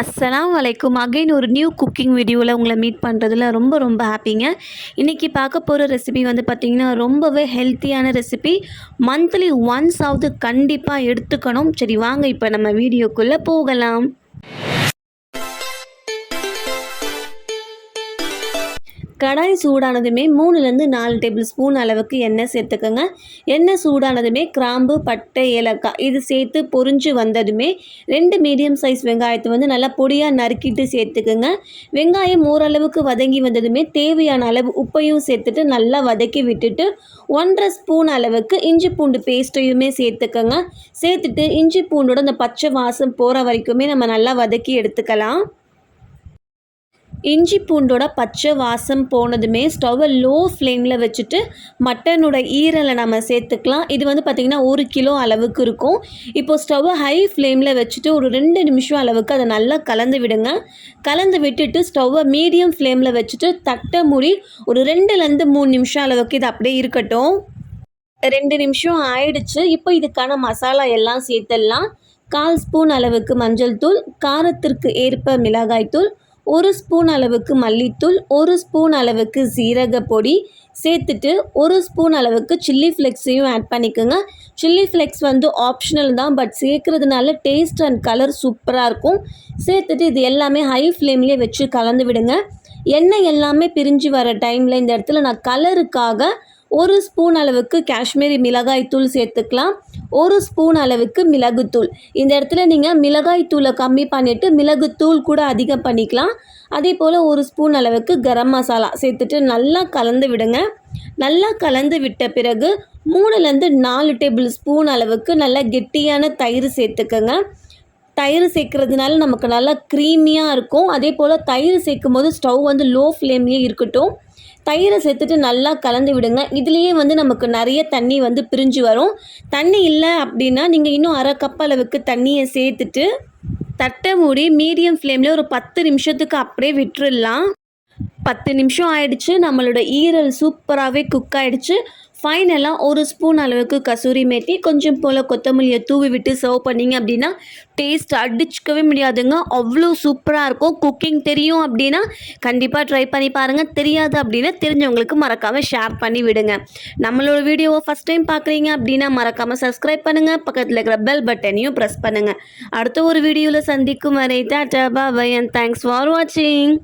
அஸ்ஸலாம் வலைக்கும் அகைன் ஒரு நியூ குக்கிங் வீடியோவில் உங்களை மீட் பண்ணுறதுல ரொம்ப ரொம்ப ஹாப்பிங்க இன்றைக்கி பார்க்க போகிற ரெசிபி வந்து பார்த்திங்கன்னா ரொம்பவே ஹெல்த்தியான ரெசிபி மந்த்லி ஒன்ஸ் ஆவது கண்டிப்பாக எடுத்துக்கணும். சரி வாங்க இப்போ நம்ம வீடியோக்குள்ளே போகலாம். கடாய் சூடானதுமே மூணுலேருந்து நாலு டேபிள் ஸ்பூன் அளவுக்கு எண்ணெய் சேர்த்துக்கோங்க. எண்ணெய் சூடானதுமே கிராம்பு பட்டை ஏலக்காய் இது சேர்த்து பொரிஞ்சு வந்ததுமே ரெண்டு மீடியம் சைஸ் வெங்காயத்தை வந்து நல்லா பொடியாக நறுக்கிட்டு சேர்த்துக்கோங்க. வெங்காயம் ஓரளவுக்கு வதங்கி வந்ததுமே தேவையான அளவு உப்பையும் சேர்த்துட்டு நல்லா வதக்கி விட்டுட்டு ஒன்றரை ஸ்பூன் அளவுக்கு இஞ்சி பூண்டு பேஸ்ட்டையுமே சேர்த்துக்கோங்க. சேர்த்துட்டு இஞ்சி பூண்டோட அந்த பச்சை வாசம் போகிற வரைக்குமே நம்ம நல்லா வதக்கி எடுத்துக்கலாம். இஞ்சி பூண்டோட பச்சை வாசம் போனதுமே ஸ்டவ்வை லோ ஃப்ளேமில் வச்சுட்டு மட்டனோட ஈரலை நம்ம சேர்த்துக்கலாம். இது வந்து பார்த்திங்கன்னா ஒரு கிலோ அளவுக்கு இருக்கும். இப்போது ஸ்டவ்வை ஹை ஃப்ளேமில் வச்சுட்டு ஒரு ரெண்டு நிமிஷம் அளவுக்கு அதை நல்லா கலந்து விடுங்க. கலந்து விட்டுட்டு ஸ்டவ்வை மீடியம் ஃப்ளேமில் வச்சுட்டு தட்டை மூடி ஒரு ரெண்டுலேருந்து மூணு நிமிஷம் அளவுக்கு இது அப்படியே இருக்கட்டும். ரெண்டு நிமிஷம் ஆயிடுச்சு. இப்போ இதுக்கான மசாலா எல்லாம் சேர்த்துடலாம். கால் ஸ்பூன் அளவுக்கு மஞ்சள் தூள் காரத்திற்கு ஏற்ப மிளகாய் தூள் ஒரு ஸ்பூன் அளவுக்கு மல்லித்தூள் ஒரு ஸ்பூன் அளவுக்கு சீரக பொடி சேர்த்துட்டு ஒரு ஸ்பூன் அளவுக்கு சில்லி ஃப்ளெக்ஸையும் ஆட் பண்ணிக்கோங்க. சில்லி ஃப்ளெக்ஸ் வந்து ஆப்ஷனல் தான் பட் சேர்க்குறதுனால டேஸ்ட் அண்ட் கலர் சூப்பராக இருக்கும். சேர்த்துட்டு இது எல்லாமே ஹை ஃப்ளேம்லேயே வச்சு கலந்து விடுங்க. எண்ணெய் எல்லாமே பிரிஞ்சு வர டைமில் இந்த இடத்துல நான் கலருக்காக ஒரு ஸ்பூன் அளவுக்கு காஷ்மீரி மிளகாய் தூள் சேர்த்துக்கலாம். ஒரு ஸ்பூன் அளவுக்கு மிளகுத்தூள் இந்த இடத்துல நீங்கள் மிளகாய் தூளை கம்மி பண்ணிவிட்டு மிளகுத்தூள் கூட அதிகம் பண்ணிக்கலாம். அதே போல் ஒரு ஸ்பூன் அளவுக்கு கரம் மசாலா சேர்த்துட்டு நல்லா கலந்து விடுங்க. நல்லா கலந்து விட்ட பிறகு மூணுலேருந்து நாலு டேபிள் ஸ்பூன் அளவுக்கு நல்லா கெட்டியான தயிர் சேர்த்துக்கோங்க. தயிர் சேர்க்குறதுனால நமக்கு நல்லா க்ரீமியாக இருக்கும். அதே போல் தயிர் சேர்க்கும் போது ஸ்டவ் வந்து லோ ஃப்ளேம்லேயே இருக்கட்டும். தயிரை சேர்த்துட்டு நல்லா கலந்து விடுங்க. இதுலேயே வந்து நமக்கு நிறைய தண்ணி வந்து பிரிஞ்சு வரும். தண்ணி இல்லை அப்படின்னா நீங்கள் இன்னும் அரை கப் அளவுக்கு தண்ணியை சேர்த்துட்டு தட்டை மூடி மீடியம் ஃப்ளேமில் ஒரு பத்து நிமிஷத்துக்கு அப்படியே விட்டுறலாம். பத்து நிமிஷம் ஆயிடுச்சு நம்மளோட ஈரல் சூப்பராகவே குக் ஆகிடுச்சு ஃபைனலாக ஒரு ஸ்பூன் அளவுக்கு கசூரி மேத்தி கொஞ்சம் போல் கொத்தமல்லியை தூவி விட்டு சர்வ் பண்ணிங்க அப்படின்னா டேஸ்ட் அடிச்சுக்கவே முடியாதுங்க. அவ்வளோ சூப்பராக இருக்கும். குக்கிங் தெரியும் அப்படின்னா கண்டிப்பாக ட்ரை பண்ணி பாருங்கள் தெரியாது அப்படின்னா தெரிஞ்சவங்களுக்கு மறக்காமல் ஷேர் பண்ணி விடுங்க. நம்மளோட வீடியோவை ஃபஸ்ட் டைம் பார்க்குறீங்க அப்படின்னா மறக்காமல் சப்ஸ்கிரைப் பண்ணுங்கள் பக்கத்தில் இருக்கிற பெல் பட்டனையும் ப்ரெஸ் பண்ணுங்கள் அடுத்த ஒரு வீடியோவில் சந்திக்கும் வரை tata bye and thanks for வாட்சிங்